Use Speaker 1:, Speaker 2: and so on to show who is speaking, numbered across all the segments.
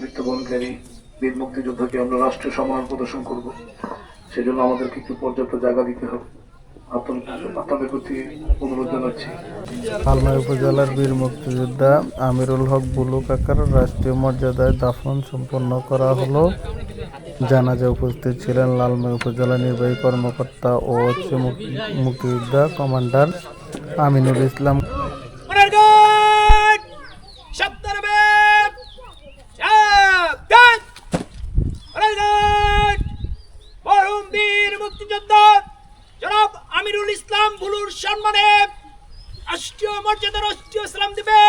Speaker 1: মৃত্যুবরণকারী বীর মুক্তিযোদ্ধাকে আমরা রাষ্ট্রীয় সম্মান প্রদর্শন করব। সেজন্য আমাদেরকে একটু পর্যাপ্ত জায়গা দিতে হবে। আপনাদের প্রতি
Speaker 2: আলমাই উপজেলার বীর মুক্তিযোদ্ধা আমিরুল হক বুলু কাকার রাষ্ট্রীয় মর্যাদায় দাফন সম্পন্ন করা হলো। জানাজা উপস্থিত ছিলেন লালমাই উপজেলা নির্বাহী কর্মকর্তা ও মুক্তিযোদ্ধা commander Aminul Islam
Speaker 3: Onergan! Şapları be! Şaptan! Onergan! মরহুম বীর মুক্তিযোদ্ধা জনাব আমিরুল ইসলাম বুলুর সম্মানে। রাষ্ট্রীয় মর্যাদা রাষ্ট্রীয় সালাম দিবে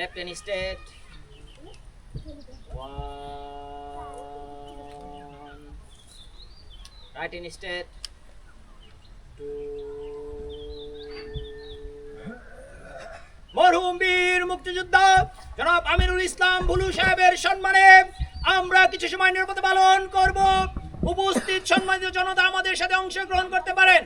Speaker 3: Left hand straight. One. Right hand straight. Two. মরহুম বীর মুক্তিযোদ্ধা, জনাব আমিরুল ইসলাম ভুলু সাহেবের সম্মানে আমরা কিছু সময় নিরাপত্তা পালন করব উপস্থিত সম্মানিত জনতা আমাদের সাথে অংশগ্রহণ করতে পারেন